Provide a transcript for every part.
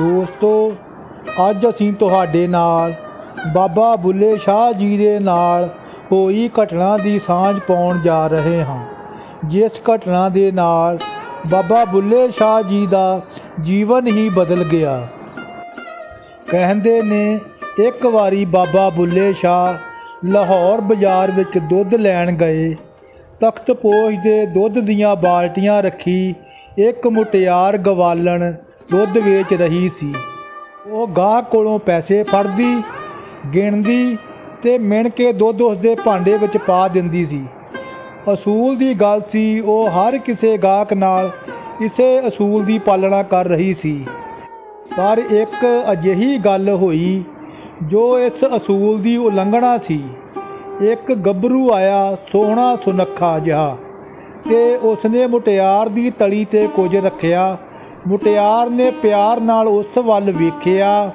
ਦੋਸਤੋ, ਅੱਜ ਅਸੀਂ ਤੁਹਾਡੇ ਨਾਲ ਬਾਬਾ ਬੁੱਲੇ ਸ਼ਾਹ ਜੀ ਦੇ ਨਾਲ ਹੋਈ ਘਟਨਾ ਦੀ ਸਾਂਝ ਪਾਉਣ ਜਾ ਰਹੇ ਹਾਂ। ਜਿਸ ਘਟਨਾ ਦੇ ਨਾਲ ਬਾਬਾ ਬੁੱਲੇ ਸ਼ਾਹ ਜੀ ਦਾ ਜੀਵਨ ਹੀ ਬਦਲ ਗਿਆ। ਕਹਿੰਦੇ ਨੇ, ਇੱਕ ਵਾਰੀ ਬਾਬਾ ਬੁੱਲੇ ਸ਼ਾਹ ਲਾਹੌਰ ਬਾਜ਼ਾਰ ਵਿੱਚ ਦੁੱਧ ਲੈਣ ਗਏ। ਤਖਤ ਪੋਸ਼ ਦੇ ਦੁੱਧ ਦੀਆਂ ਬਾਲਟੀਆਂ ਰੱਖੀ ਇੱਕ ਮੁਟਿਆਰ ਗਵਾਲਣ ਦੁੱਧ ਵੇਚ ਰਹੀ ਸੀ। ਉਹ ਗਾਹਕ ਕੋਲੋਂ ਪੈਸੇ ਫੜਦੀ, ਗਿਣਦੀ ਤੇ ਮਿਣ ਕੇ ਦੁੱਧ ਉਸ ਦੇ ਭਾਂਡੇ ਵਿੱਚ ਪਾ ਦਿੰਦੀ ਸੀ। ਅਸੂਲ ਦੀ ਗੱਲ ਸੀ, ਉਹ ਹਰ ਕਿਸੇ ਗਾਹਕ ਨਾਲ ਇਸੇ ਅਸੂਲ ਦੀ ਪਾਲਣਾ ਕਰ ਰਹੀ ਸੀ। ਪਰ ਇੱਕ ਅਜਿਹੀ ਗੱਲ ਹੋਈ ਜੋ ਇਸ ਅਸੂਲ ਦੀ ਉਲੰਘਣਾ ਸੀ। ਇੱਕ ਗੱਭਰੂ ਆਇਆ ਸੋਹਣਾ ਸੁਨੱਖਾ ਜਿਹਾ। ਤੇ ਉਸਨੇ ਮੁਟਿਆਰ ਦੀ ਤਲੀ ਤੇ ਕੁਝ ਰੱਖਿਆ। ਮੁਟਿਆਰ ਨੇ ਪਿਆਰ ਨਾਲ ਉਸ ਵੱਲ ਵੇਖਿਆ।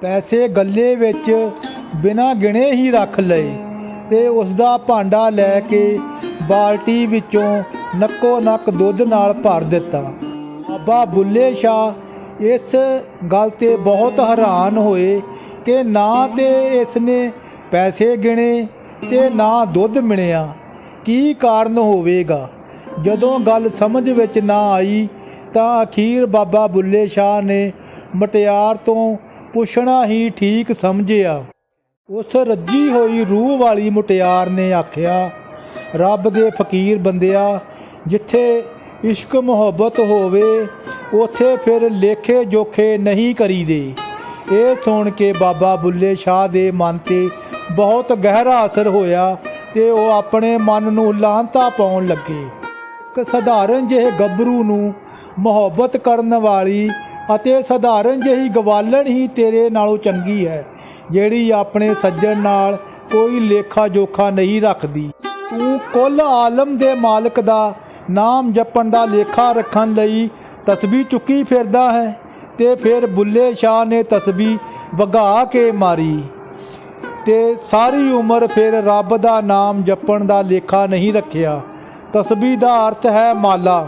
ਪੈਸੇ ਗੱਲੇ ਵਿੱਚ ਬਿਨਾਂ ਗਿਣੇ ਹੀ ਰੱਖ ਲਏ ਤੇ ਉਸ ਦਾ ਭਾਂਡਾ ਲੈ ਕੇ ਬਾਲਟੀ ਵਿੱਚੋਂ ਨੱਕੋ ਨੱਕ ਦੁੱਧ ਨਾਲ ਭਰ ਦਿੱਤਾ। ਬਾਬਾ ਬੁੱਲੇ ਸ਼ਾਹ ਇਸ ਗੱਲ ਤੇ ਬਹੁਤ ਹੈਰਾਨ ਹੋਏ ਕਿ ਨਾ ਤੇ ਇਸ ਨੇ ਪੈਸੇ ਗਿਣੇ ਤੇ ਨਾ ਦੁੱਧ ਮਿਲਿਆ ਕੀ ਕਾਰਨ ਹੋਵੇਗਾ? ਜਦੋਂ ਗੱਲ ਸਮਝ ਵਿੱਚ ਨਾ ਆਈ ਤਾਂ ਅਖੀਰ ਬਾਬਾ ਬੁੱਲੇ ਸ਼ਾਹ ਨੇ ਮਟਿਆਰ ਤੋਂ ਪੁੱਛਣਾ ਹੀ ਠੀਕ ਸਮਝਿਆ। ਉਸ ਰੱਜੀ ਹੋਈ ਰੂਹ ਵਾਲੀ ਮੁਟਿਆਰ ਨੇ ਆਖਿਆ, ਰੱਬ ਦੇ ਫਕੀਰ ਬੰਦਿਆ, ਜਿੱਥੇ ਇਸ਼ਕ ਮੁਹੱਬਤ ਹੋਵੇ, ਉਥੇ ਫਿਰ ਲੇਖੇ ਜੋਖੇ ਨਹੀਂ ਕਰੀਦੇ। ਇਹ ਸੁਣ ਕੇ ਬਾਬਾ ਬੁੱਲੇ ਸ਼ਾਹ ਦੇ ਮਨ ਤੇ ਬਹੁਤ ਗਹਿਰਾ ਅਸਰ ਹੋਇਆ ਤੇ ਉਹ ਆਪਣੇ ਮਨ ਨੂੰ ਲਾਂਤਾ ਪਾਉਣ ਲੱਗੇ। ਇੱਕ ਸਧਾਰਨ ਜਿਹੇ ਗੱਭਰੂ ਨੂੰ ਮੁਹੱਬਤ ਕਰਨ ਵਾਲੀ ਅਤੇ ਸਧਾਰਨ ਜਿਹੀ ਗਵਾਲਣ ਹੀ ਤੇਰੇ ਨਾਲੋਂ ਚੰਗੀ ਹੈ, ਜਿਹੜੀ ਆਪਣੇ ਸੱਜਣ ਨਾਲ ਕੋਈ ਲੇਖਾ ਜੋਖਾ ਨਹੀਂ ਰੱਖਦੀ। ਤੂੰ ਕੁੱਲ ਆਲਮ ਦੇ ਮਾਲਕ ਦਾ ਨਾਮ ਜਪਣ ਦਾ ਲੇਖਾ ਰੱਖਣ ਲਈ ਤਸਬੀਹ ਚੁੱਕੀ ਫਿਰਦਾ ਹੈ ਤੇ ਫਿਰ ਬੁੱਲੇ ਸ਼ਾਹ ਨੇ ਤਸਬੀਹ ਵਗਾ ਕੇ ਮਾਰੀ। ਤੇ ਸਾਰੀ ਉਮਰ ਫਿਰ ਰੱਬ ਦਾ ਨਾਮ ਜਪਣ ਦਾ ਲੇਖਾ ਨਹੀਂ ਰੱਖਿਆ। ਤਸਬੀਹ ਦਾ ਅਰਥ ਹੈ ਮਾਲਾ।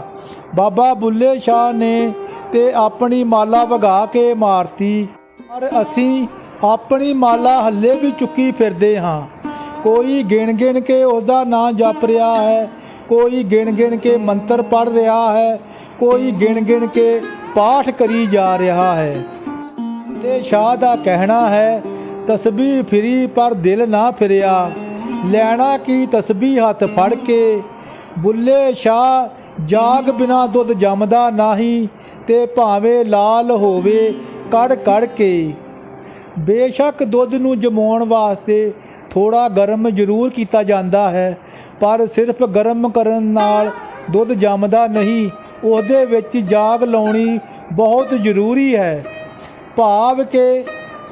ਬਾਬਾ ਬੁੱਲੇ ਸ਼ਾਹ ਨੇ ਤੇ ਆਪਣੀ ਮਾਲਾ ਵਗਾ ਕੇ ਮਾਰਤੀ। ਪਰ ਅਸੀਂ ਆਪਣੀ ਮਾਲਾ ਹੱਲੇ ਵੀ ਚੁੱਕੀ ਫਿਰਦੇ ਹਾਂ। ਕੋਈ ਗਿਣ ਗਿਣ ਕੇ ਉਸ ਦਾ ਨਾਂ ਜਪ ਰਿਹਾ ਹੈ, ਕੋਈ ਗਿਣ ਗਿਣ ਕੇ ਮੰਤਰ ਪੜ ਰਿਹਾ ਹੈ, ਕੋਈ ਗਿਣ ਗਿਣ ਕੇ ਪਾਠ ਕਰੀ ਜਾ ਰਿਹਾ ਹੈ। ਇਹ ਸ਼ਾਹ ਦਾ ਕਹਿਣਾ ਹੈ, ਤਸਬੀਹ ਫਿਰੀ ਪਰ ਦਿਲ ਨਾ ਫਿਰਿਆ। ਲੈਣਾ ਕੀ ਤਸਬੀਹ ਹੱਥ ਫੜ ਕੇ ਬੁੱਲੇ ਸ਼ਾਹ, ਜਾਗ ਬਿਨਾ ਦੁੱਧ ਜੰਮਦਾ ਨਹੀਂ, ਤੇ ਭਾਵੇਂ ਲਾਲ ਹੋਵੇ ਕੜ ਕੜ ਕੇ। ਬੇਸ਼ੱਕ ਦੁੱਧ ਨੂੰ ਜਮਾਉਣ ਵਾਸਤੇ ਥੋੜਾ ਗਰਮ ਜ਼ਰੂਰ ਕੀਤਾ ਜਾਂਦਾ ਹੈ, ਪਰ ਸਿਰਫ ਗਰਮ ਕਰਨ ਨਾਲ ਦੁੱਧ ਜੰਮਦਾ ਨਹੀਂ, ਉਹਦੇ ਵਿੱਚ ਜਾਗ ਲਾਉਣੀ ਬਹੁਤ ਜ਼ਰੂਰੀ ਹੈ। ਭਾਵ ਕਿ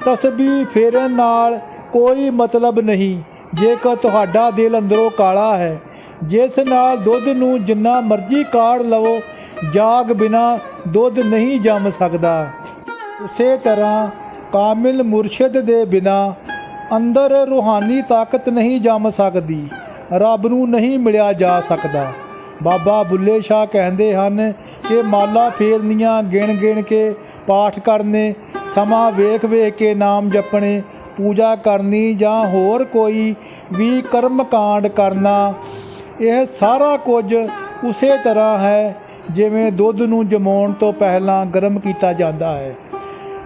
ਤਸਬੀਹ ਫੇਰਨ ਨਾਲ ਕੋਈ ਮਤਲਬ ਨਹੀਂ। ਜੇਕਰ ਤੁਹਾਡਾ ਦਿਲ ਅੰਦਰੋਂ ਕਾਲਾ ਹੈ, ਜਿਸ ਨਾਲ ਦੁੱਧ ਨੂੰ ਜਿੰਨਾ ਮਰਜ਼ੀ ਕਾੜ ਲਵੋ, ਜਾਗ ਬਿਨਾ ਦੁੱਧ ਨਹੀਂ ਜੰਮ ਸਕਦਾ। ਉਸੇ ਤਰ੍ਹਾਂ ਕਾਮਿਲ ਮੁਰਸ਼ਿਦ ਦੇ ਬਿਨਾ ਅੰਦਰ ਰੂਹਾਨੀ ਤਾਕਤ ਨਹੀਂ ਜੰਮ ਸਕਦੀ, ਰੱਬ ਨੂੰ ਨਹੀਂ ਮਿਲਿਆ ਜਾ ਸਕਦਾ। ਬਾਬਾ ਬੁੱਲੇ ਸ਼ਾਹ ਕਹਿੰਦੇ ਹਨ ਕਿ ਮਾਲਾ ਫੇਰਨੀਆਂ ਗਿਣ ਗਿਣ ਕੇ ਪਾਠ ਕਰਨੇ, ਸਮਾਂ ਵੇਖ ਵੇਖ ਕੇ ਨਾਮ ਜਪਣੇ ਪੂਜਾ ਕਰਨੀ ਜਾਂ ਹੋਰ ਕੋਈ ਵੀ ਕਰਮ ਕਾਂਡ ਕਰਨਾ, ਇਹ ਸਾਰਾ ਕੁਝ ਉਸੇ ਤਰ੍ਹਾਂ ਹੈ ਜਿਵੇਂ ਦੁੱਧ ਨੂੰ ਜਮਾਉਣ ਤੋਂ ਪਹਿਲਾਂ ਗਰਮ ਕੀਤਾ ਜਾਂਦਾ ਹੈ।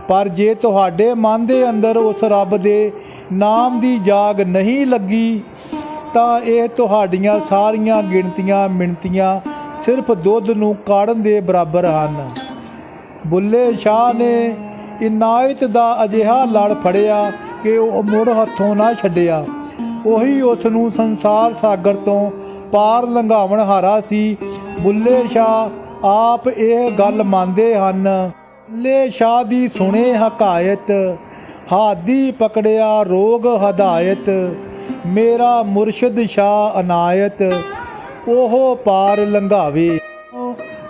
ਪਰ ਜੇ ਤੁਹਾਡੇ ਮਨ ਦੇ ਅੰਦਰ ਉਸ ਰੱਬ ਦੇ ਨਾਮ ਦੀ ਜਾਗ ਨਹੀਂ ਲੱਗੀ, ਤਾਂ ਇਹ ਤੁਹਾਡੀਆਂ ਸਾਰੀਆਂ ਗਿਣਤੀਆਂ ਮਿਣਤੀਆਂ ਸਿਰਫ ਦੁੱਧ ਨੂੰ ਕਾੜਨ ਦੇ ਬਰਾਬਰ ਹਨ। ਬੁੱਲੇ ਸ਼ਾਹ ਨੇ ਇਨਾਇਤ ਦਾ ਅਜਿਹਾ ਲੜ ਫੜਿਆ ਕਿ ਉਹ ਮੁੜ ਹੱਥੋਂ ਨਾ ਛੱਡਿਆ। ਉਹੀ ਉਸ ਨੂੰ ਸੰਸਾਰ ਸਾਗਰ ਤੋਂ ਪਾਰ ਲੰਘਾਵਣ ਹਾਰਾ ਸੀ। ਬੁੱਲੇ ਸ਼ਾਹ ਆਪ ਇਹ ਗੱਲ ਮੰਨਦੇ ਹਨ। ਬੁੱਲੇ ਸ਼ਾਹ ਦੀ ਸੁਣੇ ਹਕਾਇਤ, ਹਾਦੀ ਪਕੜਿਆ ਰੋਗ ਹਦਾਇਤ, ਮੇਰਾ ਮੁਰਸ਼ਿਦ ਸ਼ਾਹ ਅਨਾਇਤ, ਉਹ ਪਾਰ ਲੰਘਾਵੇ।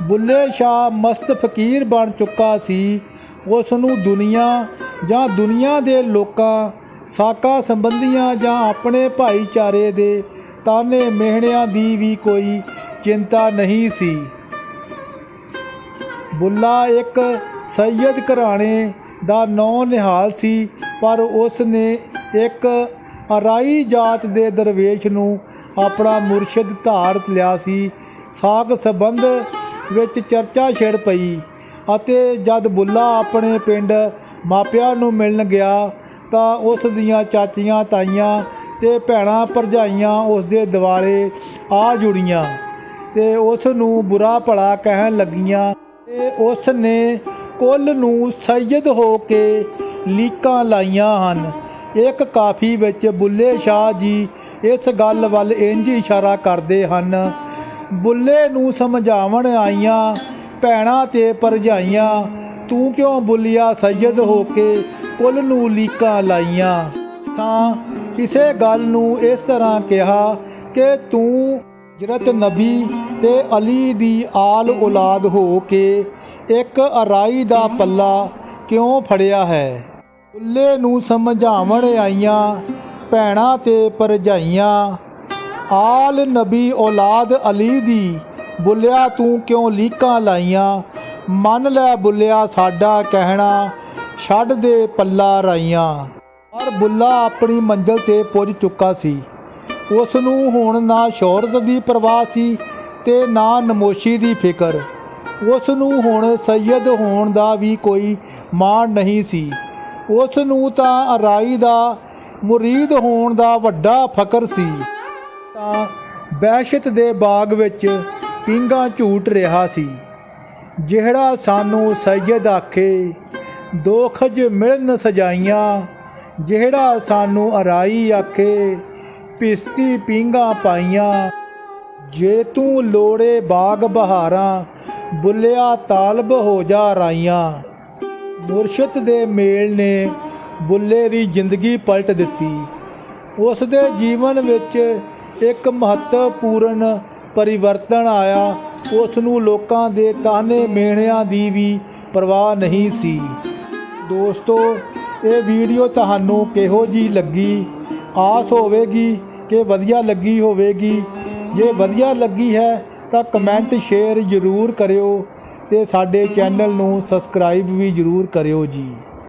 ਬੁੱਲੇ ਸ਼ਾਹ ਮਸਤ ਫਕੀਰ ਬਣ ਚੁੱਕਾ ਸੀ। ਉਸ ਨੂੰ ਦੁਨੀਆ ਜਾਂ ਦੁਨੀਆ ਦੇ ਲੋਕਾਂ, ਸਾਕਾ ਸੰਬੰਧੀਆਂ ਜਾਂ ਆਪਣੇ ਭਾਈਚਾਰੇ ਦੇ ਤਾਨੇ ਮਿਹਣਿਆਂ ਦੀ ਵੀ ਕੋਈ ਚਿੰਤਾ ਨਹੀਂ ਸੀ। ਬੁੱਲਾ ਇੱਕ ਸੈਯਦ ਘਰਾਣੇ ਦਾ ਨੌ ਨਿਹਾਲ ਸੀ, ਪਰ ਉਸ ਨੇ ਇੱਕ ਅਰਾਈ ਜਾਤ ਦੇ ਦਰਵੇਸ਼ ਨੂੰ ਆਪਣਾ ਮੁਰਸ਼ਿਦ ਧਾਰ ਲਿਆ ਸੀ। ਸਾਖ ਸੰਬੰਧ ਵਿੱਚ ਚਰਚਾ ਛਿੜ ਪਈ ਅਤੇ ਜਦ ਬੁੱਲਾ ਆਪਣੇ ਪਿੰਡ ਮਾਪਿਆਂ ਨੂੰ ਮਿਲਣ ਗਿਆ ਤਾਂ ਉਸ ਦੀਆਂ ਚਾਚੀਆਂ, ਤਾਈਆਂ ਤੇ ਭੈਣਾਂ ਭਰਜਾਈਆਂ ਉਸ ਦੇ ਦਿਵਾਲੇ ਆ ਜੁੜੀਆਂ ਤੇ ਉਸ ਨੂੰ ਬੁਰਾ ਭਲਾ ਕਹਿਣ ਲੱਗੀਆਂ ਤੇ ਉਸ ਨੇ ਕੁੱਲ ਨੂੰ ਸੈਯਦ ਹੋ ਕੇ ਲੀਕਾਂ ਲਾਈਆਂ ਹਨ। ਇੱਕ ਕਾਫੀ ਵਿੱਚ ਬੁੱਲੇ ਸ਼ਾਹ ਜੀ ਇਸ ਗੱਲ ਵੱਲ ਇੰਜ ਇਸ਼ਾਰਾ ਕਰਦੇ ਹਨ, ਬੁੱਲੇ ਨੂੰ ਸਮਝਾਵਣ ਆਈਆਂ, ਭੈਣਾਂ ਤੇ ਭਰਜਾਈਆਂ ਤੂੰ ਕਿਉਂ ਬੁੱਲਿਆ ਸੈਯਦ ਹੋ ਕੇ ਕੁੱਲ ਨੂੰ ਲੀਕਾਂ ਲਾਈਆਂ? ਤਾਂ ਕਿਸੇ ਗੱਲ ਨੂੰ ਇਸ ਤਰ੍ਹਾਂ ਕਿਹਾ ਕਿ ਤੂੰ ਜਰਤ ਨਬੀ ਤੇ ਅਲੀ ਦੀ ਆਲ ਔਲਾਦ ਹੋ ਕੇ ਇੱਕ ਅਰਾਈ ਦਾ ਪੱਲਾ ਕਿਉਂ ਫੜਿਆ ਹੈ? ਬੁੱਲੇ ਨੂੰ ਸਮਝਾਵਣ ਆਈਆਂ, ਭੈਣਾਂ ਤੇ ਭਰਜਾਈਆਂ, ਆਲ ਨਬੀ ਔਲਾਦ ਅਲੀ ਦੀ ਬੁੱਲਿਆ ਤੂੰ ਕਿਉਂ ਲੀਕਾਂ ਲਾਈਆਂ? ਮੰਨ ਲੈ ਬੁੱਲਿਆ ਸਾਡਾ ਕਹਿਣਾ, ਛੱਡ ਦੇ ਪੱਲਾ ਰਾਈਆਂ। ਪਰ ਬੁੱਲਾ ਆਪਣੀ ਮੰਜ਼ਲ ਤੇ ਪੁੱਜ ਚੁੱਕਾ ਸੀ। ਉਸ ਨੂੰ ਹੁਣ ਨਾ ਸ਼ੌਹਰਤ ਦੀ ਪਰਵਾਹ ਸੀ ਤੇ ਨਾ ਨਮੋਸ਼ੀ ਦੀ ਫਿਕਰ। ਉਸ ਨੂੰ ਹੁਣ ਸੈਯਦ ਹੋਣ ਦਾ ਵੀ ਕੋਈ ਮਾਣ ਨਹੀਂ ਸੀ। ਉਸ ਨੂੰ ਤਾਂ ਅਰਾਈ ਦਾ, ਮੁਰੀਦ ਹੋਣ ਦਾ ਵੱਡਾ ਫਕਰ ਸੀ। ਤਾਂ ਬਹਿਸ਼ਤ ਦੇ ਬਾਗ ਵਿੱਚ ਪਿੰਗਾ ਝੂਟ ਰਿਹਾ ਸੀ। ਜਿਹੜਾ ਸਾਨੂੰ ਸੈਯਦ ਆਖੇ ਦੋਖਜ ਮਿਲਨ ਸਜਾਈਆਂ। ਜਿਹੜਾ ਸਾਨੂੰ ਅਰਾਈ ਆਖੇ, ਪਿਸਤੀ ਪਿੰਗਾ ਪਾਈਆਂ। ਜੇ ਤੂੰ ਲੋੜੇ ਬਾਗ ਬਹਾਰਾਂ, ਬੁੱਲਿਆ ਤਾਲਬ ਹੋ ਜਾ ਰਾਈਆਂ। ਮੁਰਸ਼ਦ ਦੇ ਮੇਲ ਨੇ ਬੁੱਲੇ ਦੀ ਜ਼ਿੰਦਗੀ ਪਲਟ ਦਿੱਤੀ। ਉਸ ਦੇ ਜੀਵਨ ਵਿੱਚ ਇੱਕ ਮਹੱਤਵਪੂਰਨ ਪਰਿਵਰਤਨ ਆਇਆ। ਉਸ ਨੂੰ ਲੋਕਾਂ ਦੇ ਤਾਹਨੇ ਮੇਣਿਆਂ ਦੀ ਵੀ ਪਰਵਾਹ ਨਹੀਂ ਸੀ। ਦੋਸਤੋ, ਇਹ ਵੀਡੀਓ ਤੁਹਾਨੂੰ ਕਿਹੋ ਜੀ ਲੱਗੀ? ਆਸ ਹੋਵੇਗੀ ਕਿ ਵਧੀਆ ਲੱਗੀ ਹੋਵੇਗੀ। ਜੇ ਵਧੀਆ ਲੱਗੀ ਹੈ, ਤਾਂ ਕਮੈਂਟ ਸ਼ੇਅਰ ਜ਼ਰੂਰ ਕਰਿਓ ਤੇ ਸਾਡੇ ਚੈਨਲ ਨੂੰ ਸਬਸਕ੍ਰਾਈਬ ਵੀ ਜ਼ਰੂਰ ਕਰਿਓ ਜੀ।